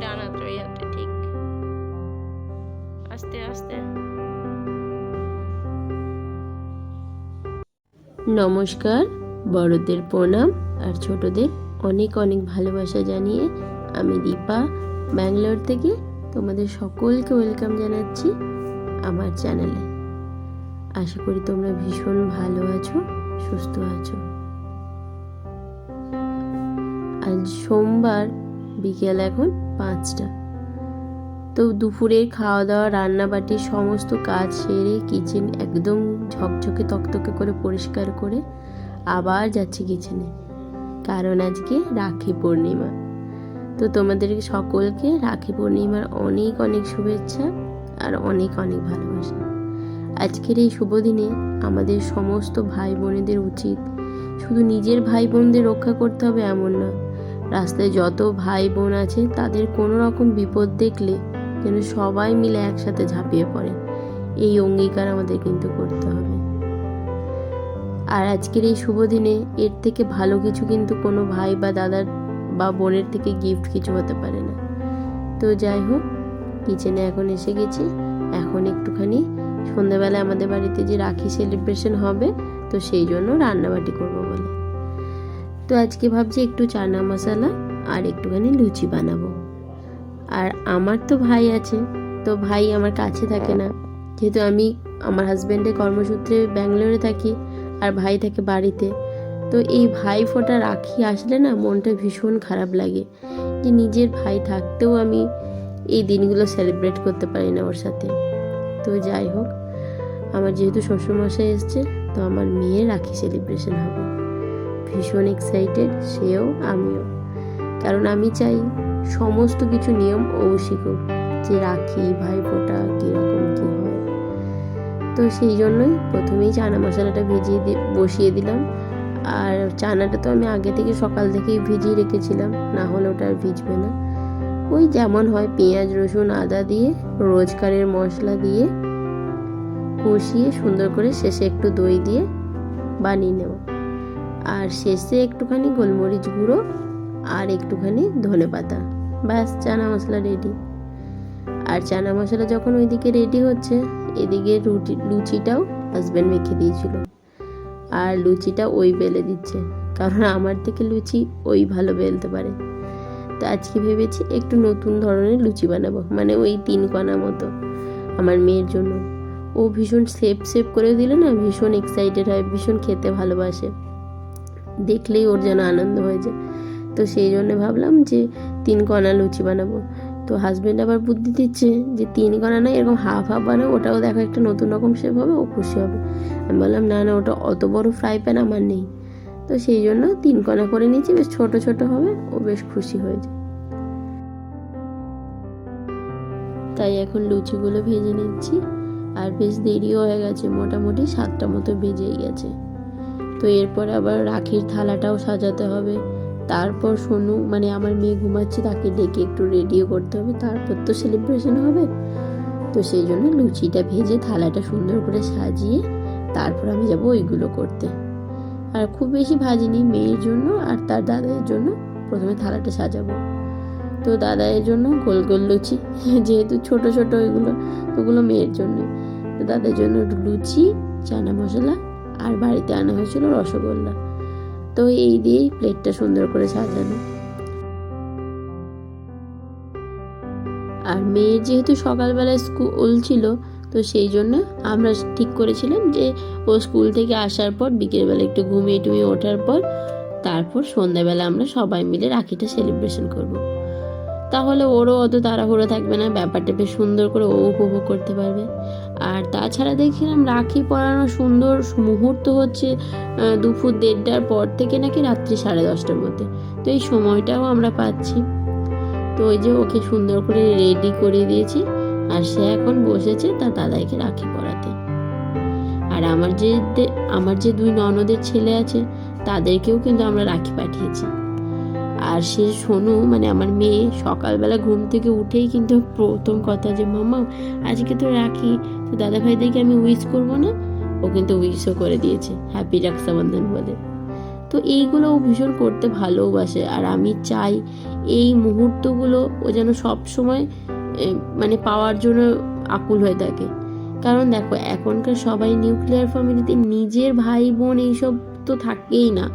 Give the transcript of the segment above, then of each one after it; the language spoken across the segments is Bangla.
ডান হাতে ওই হাতে ঠিক নমস্কার, বড়দের প্রণাম আর ছোটদের অনেক অনেক ভালোবাসা জানিয়ে আমি দীপা ব্যাঙ্গালোর থেকে তোমাদের সকলকে ওয়েলকাম জানাচ্ছি আমার চ্যানেলে। আশা করি তোমরা ভীষণ ভালো আছো, সুস্থ আছো। আজ সোমবার বিকেল এখন পাঁচটা। তো দুপুরের খাওয়া দাওয়া রান্নাবাটির সমস্ত কাজ সেরে কিচেন একদম ঝকঝকে তকতকে করে পরিষ্কার করে আবার যাচ্ছি কিচেনে কারণ আজকে রাখি পূর্ণিমা। তো তোমাদের সকলকে রাখি পূর্ণিমার অনেক অনেক শুভেচ্ছা আর অনেক অনেক ভালোবাসা। আজকের এই শুভ দিনে আমাদের সমস্ত ভাই বোনেদের উচিত শুধু নিজের ভাই বোনদের রক্ষা করতে হবে এমন না রাস্তায় যত ভাই বোন আছে, তাদের কোনো রকম বিপদ দেখলে যেন সবাই মিলে একসাথে ঝাঁপিয়ে পড়ে। এই অঙ্গীকার আমাদের কিন্তু করতে হবে। আর আজকের এই শুভ দিনে এর থেকে ভালো কিছু কিন্তু কোনো ভাই বা দাদার বা বোনের থেকে গিফট কিছু হতে পারে না। তো যাই হোক কিচেনে এখন এসে গেছি। এখন একটুখানি সন্ধ্যাবেলা আমাদের বাড়িতে যে রাখি সেলিব্রেশন হবে, তো সেই জন্য রান্নাবাটি করব বলে। তো আজকে ভাবছি একটু চানা মশলা আর একটুখানি লুচি বানাবো। আর আমার তো ভাই আছে, তো ভাই আমার কাছে থাকে না। যেহেতু আমি আমার হাজব্যান্ডের কর্মসূত্রে ব্যাঙ্গালোরে থাকি আর ভাই থাকে বাড়িতে, তো এই ভাই ফোটা রাখি আসলে না মনটা ভীষণ খারাপ লাগে যে নিজের ভাই থাকতেও আমি এই দিনগুলো সেলিব্রেট করতে পারি না ওর সাথে। তো যাই হোক, আমার যেহেতু শ্বশুরমশাই এসছে, তো আমার মেয়ের রাখি সেলিব্রেশন হবে। ভীষণ এক্সাইটেড সেও আমিও। কারণ আমি চাই সমস্ত কিছু নিয়ম ও শিখুক, যে রাখি ভাই ফোটা কীরকম কী হয়। তো সেই জন্যই প্রথমেই চানা মশলাটা ভিজিয়ে বসিয়ে দিলাম। আর চানাটা তো আমি আগে থেকে সকাল থেকেই ভিজিয়ে রেখেছিলাম, না হলে ওটা আর ভিজবে না। ওই যেমন হয়, পেঁয়াজ, রসুন, আদা দিয়ে, রোজকারের মশলা দিয়ে কষিয়ে সুন্দর করে শেষে একটু দই দিয়ে বানিয়ে নেব। আর শেষে একটুখানি গোলমরিচ গুঁড়ো আর একটুখানি ধনে পাতা। ব্যাস, চানা মশলা রেডি আর চানা মশলা যখন ওইদিকে রেডি হচ্ছে, এদিকে রুটি, লুচিটাও হাজব্যান্ড মেখে দিয়েছিল। আর লুচিটা ওই বেলে দিচ্ছে, কারণ আমার থেকে লুচি ওই ভালো বেলতে পারে। তো আজকে ভেবেছি একটু নতুন ধরনের লুচি বানাবো মানে ওই তিন কণা মতো আমার মেয়ের জন্য। ও ভীষণ সেপ সেপ করে দিলে না, ভীষণ এক্সাইটেড হয়, ভীষণ খেতে ভালোবাসে। দেখলেই ওর যেন আনন্দ হয়ে যায়। তো সেই জন্য ভাবলাম যে তিন কণা লুচি বানাবো। তো হাজব্যান্ড আবার বুদ্ধি দিচ্ছে যে তিন কণা না এরকম হাফ হাফ বানাবো ওটাও দেখো একটা নতুন রকম শেপ হবে, ও খুশি হবে। আমি বললাম, না না, ওটা অত বড় ফ্রাই প্যান আমার নেই। তো সেই জন্য তিন কণা করে নিয়েছি, বেশ ছোট ছোট হবে, ও বেশ খুশি হয়ে যায়। তাই এখন লুচিগুলো ভেজে নিচ্ছি, আর বেশ দেরিও হয়ে গেছে, মোটামুটি সাতটা মতো ভেজেই গেছে। তো এরপর আবার রাখির থালাটাও সাজাতে হবে। তারপর সোনু মানে আমার মেয়ে ঘুমাচ্ছে, তাকে ডেকে একটু রেডিও করতে হবে। তারপর তো সেলিব্রেশন হবে। তো সেই জন্য লুচিটা ভেজে থালাটা সুন্দর করে সাজিয়ে তারপর আমি যাব ওইগুলো করতে। আর খুব বেশি ভাজিনি মেয়ের জন্য আর তার দাদার জন্য। প্রথমে থালাটা সাজাবো। তো দাদায়ের জন্য গোল গোল লুচি, যেহেতু ছোট ছোট ওইগুলো, ওগুলো মেয়ের জন্য। তো দাদার জন্য লুচি, চানা মশলা আর বাড়িতে আনা হয়েছিল রসগোল্লা তো এই দিয়েই প্লেটটা সুন্দর করে সাজানো আর মেয়ের যেহেতু সকালবেলায় স্কুল ছিল, তো সেই জন্য আমরা ঠিক করেছিলাম যে ও স্কুল থেকে আসার পর বিকেলবেলা একটু ঘুমিয়ে টুমিয়ে ওঠার পর, তারপর সন্ধ্যাবেলা আমরা সবাই মিলে রাখিটা সেলিব্রেশন করব। তাহলে ওরও অত তাড়াহুড়ো থাকবে না, ব্যাপারটা বেশ সুন্দর করে ও উপভোগ করতে পারবে। আর তাছাড়া দেখছিলাম রাখি পরানো সুন্দর মুহূর্ত হচ্ছে দুপুর দেড়টার পর থেকে নাকি রাত্রি সাড়ে দশটার মধ্যে। তো এই সময়টাও আমরা পাচ্ছি। তো ওই যে ওকে সুন্দর করে রেডি করে দিয়েছি, আর সে এখন বসেছে তার দাদাইকে রাখি পরাতে। আর আমার যে আমার যে দুই ননদের ছেলে আছে, তাদেরকেও কিন্তু আমরা রাখি পাঠিয়েছি। আর সে শোনো মানে আমার মেয়ে সকালবেলা ঘুম থেকে উঠেই কিন্তু প্রথম কথা যে মামা আজকে তো রাখি, তো দাদা ভাইদেরকে আমি উইশ করব না? ও কিন্তু উইশও করে দিয়েছে হ্যাপি রক্ষাবন্ধন বলে। তো এইগুলো ও ভীষণ করতে ভালোবাসে আর আমি চাই এই মুহূর্তগুলো ও যেন সব সময় মানে পাওয়ার জন্য আকুল হয়ে থাকে। কারণ দেখো, এখনকার সবাই নিউক্লিয়ার ফ্যামিলিতে নিজের ভাই বোন এইসব তো থাকেই না।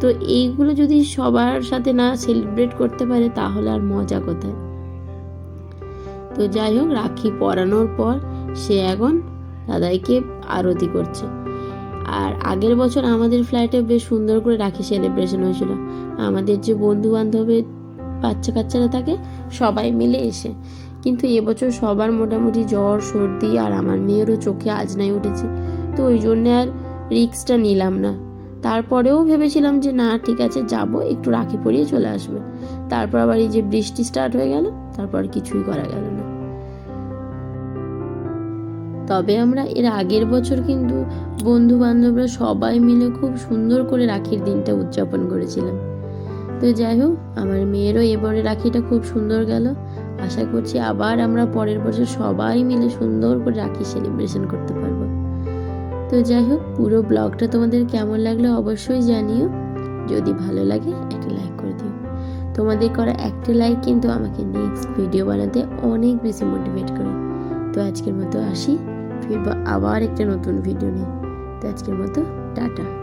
তো এইগুলো যদি সবার সাথে না সেলিব্রেট করতে পারে, তাহলে আর মজা কোথায়? তো যাই হোক, রাখি পরানোর পর সে এখন দাদাইকে আরতি করছে। আর আগের বছর আমাদের ফ্ল্যাটে বেশ সুন্দর করে রাখি সেলিব্রেশন হয়েছিল। আমাদের যে বন্ধু বান্ধবের বাচ্চা কাচ্চারা থাকে, সবাই মিলে এসে। কিন্তু এবছর সবার মোটামুটি জ্বর, সর্দি আর আমার মেয়েরও চোখে আজনাই উঠেছে। তো ওই জন্যে আর রিক্সটা নিলাম না। তারপরেও ভেবেছিলাম যে না, ঠিক আছে, যাব, একটু রাখি পরিয়ে চলে আসবে। তারপর আবার এই যে বৃষ্টি স্টার্ট হয়ে গেল, তারপর কিছুই করা গেল না। তবে আমরা এর আগের বছর কিন্তু বন্ধু বান্ধবরা সবাই মিলে খুব সুন্দর করে রাখির দিনটা উদযাপন করেছিলাম। তো যাই হোক, আমার মেয়েরও এবারে রাখিটা খুব সুন্দর গেল। আশা করছি আবার আমরা পরের বছর সবাই মিলে সুন্দর করে রাখি সেলিব্রেশন করতে পারব। তো যাই হোক, পুরো ব্লগটা তোমাদের কেমন লাগল অবশ্যই জানিও। যদি ভালো লাগে, একটা লাইক করে দিও। তোমাদের করা একটা লাইক কিন্তু আমাকে নেক্সট ভিডিও বানাতে অনেক বেশি মোটিভেট করে। তো আজকের মতো আসি, ফিরবো আবার একটা নতুন ভিডিও নিয়ে। তো আজকের মতো, টাটা।